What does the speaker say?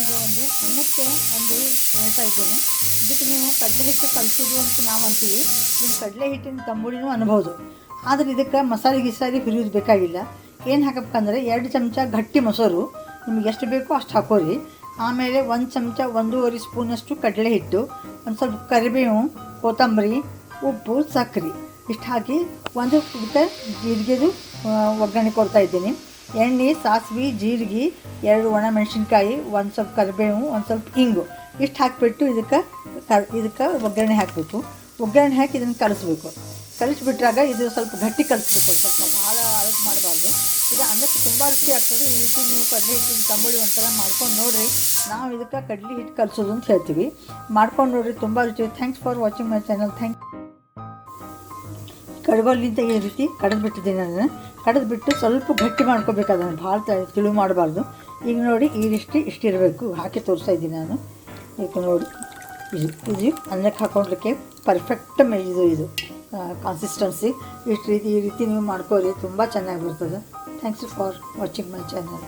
ಈಗ ಒಂದು ಅನ್ನಕ್ಕೆ ಒಂದು ಹೇಳ್ತಾ ಇದ್ದೇನೆ. ಇದಕ್ಕೆ ನೀವು ಕಡಲೆ ಹಿಟ್ಟು ಕಲಿಸೋದು ಅಂತ ನಾವು ಅಂತೀವಿ. ನೀವು ಕಡಲೆ ಹಿಟ್ಟಿನ ತಂಬುಳಿನೂ ಅನ್ಬೋದು. ಆದರೆ ಇದಕ್ಕೆ ಮಸಾಲೆ ಗಿಸಾಲೆ ಹುರಿಯೋದು ಬೇಕಾಗಿಲ್ಲ. ಏನು ಹಾಕಬೇಕಂದ್ರೆ ಎರಡು ಚಮಚ ಗಟ್ಟಿ ಮೊಸರು. ನಿಮ್ಗೆ ಎಷ್ಟು ಬೇಕೋ ಅಷ್ಟು ಹಾಕೋರಿ. ಆಮೇಲೆ ಒಂದು ಚಮಚ ಒಂದೂವರೆ ಸ್ಪೂನಷ್ಟು ಕಡಲೆ ಹಿಟ್ಟು, ಒಂದು ಸ್ವಲ್ಪ ಕರಿಬೇವು, ಕೊತ್ತಂಬರಿ, ಉಪ್ಪು ಸಕ್ಕರೆ ಇಷ್ಟು ಹಾಕಿ ಒಂದು ಇದಕ್ಕೆ ಜೀರಿಗೆದು ಒಗ್ಗರಣೆ ಕೊಡ್ತಾ ಇದ್ದೀನಿ. ಎಣ್ಣೆ, ಸಾಸಿವೆ, ಜೀರಿಗೆ, ಎರಡು ಒಣ ಮೆಣಸಿನ್ಕಾಯಿ, ಒಂದು ಸ್ವಲ್ಪ ಕರಿಬೇವು, ಒಂದು ಸ್ವಲ್ಪ ಹಿಂಗು ಇಷ್ಟು ಹಾಕಿಬಿಟ್ಟು ಇದಕ್ಕೆ ಕ, ಇದಕ್ಕೆ ಒಗ್ಗರಣೆ ಹಾಕಬೇಕು. ಒಗ್ಗರಣೆ ಹಾಕಿ ಇದನ್ನು ಕಲಿಸ್ಬೇಕು. ಕಲಿಸ್ಬಿಟ್ರಾಗ ಇದು ಸ್ವಲ್ಪ ಗಟ್ಟಿ ಕಲಿಸ್ಬೇಕು. ಸ್ವಲ್ಪ ಭಾಳ ಅಳಕ್ ಮಾಡಬಾರ್ದು. ಇದು ಅನ್ನಕ್ಕೆ ತುಂಬ ರುಚಿ ಆಗ್ತದೆ. ಈ ರೀತಿ ನೀವು ಕಡಲೆ ಹಿಟ್ಟಿನ ತಂಬುಳಿ ಒಂಥರ ಮಾಡ್ಕೊಂಡು ನೋಡಿರಿ. ನಾವು ಇದಕ್ಕೆ ಕಡಲೆ ಹಿಟ್ಟು ಕಲಿಸೋದು ಅಂತ ಹೇಳ್ತೀವಿ. ಮಾಡ್ಕೊಂಡು ನೋಡಿರಿ. ತುಂಬ ರುಚಿ. Thanks for watching my channel thank ಕಡಬಲ್ಲಿಂದ ಈ ರೀತಿ ಕಡದು ಬಿಟ್ಟಿದ್ದೀನಿ ಅದನ್ನು. ಕಡದು ಬಿಟ್ಟು ಸ್ವಲ್ಪ ಗಟ್ಟಿ ಮಾಡ್ಕೋಬೇಕು ಅದನ್ನು. ಭಾಳ ತಿಳಿ ಮಾಡಬಾರ್ದು. ಈಗ ನೋಡಿ, ಈ ರೀತಿ ಇಷ್ಟಿರಬೇಕು. ಹಾಕಿ ತೋರಿಸ್ತಾ ಇದ್ದೀನಿ ನಾನು. ಈಗ ನೋಡಿ, ಇದು ಇದು ಅನ್ನಕ್ಕೆ ಹಾಕೊಂಡ್ಲಿಕ್ಕೆ ಪರ್ಫೆಕ್ಟ್ ಇದು ಇದು ಕಾನ್ಸಿಸ್ಟೆನ್ಸಿ ಇಷ್ಟು ರೀತಿ, ಈ ರೀತಿ ನೀವು ಮಾಡ್ಕೋರಿ. ತುಂಬ ಚೆನ್ನಾಗಿ ಬರ್ತದೆ. Thanks for watching my channel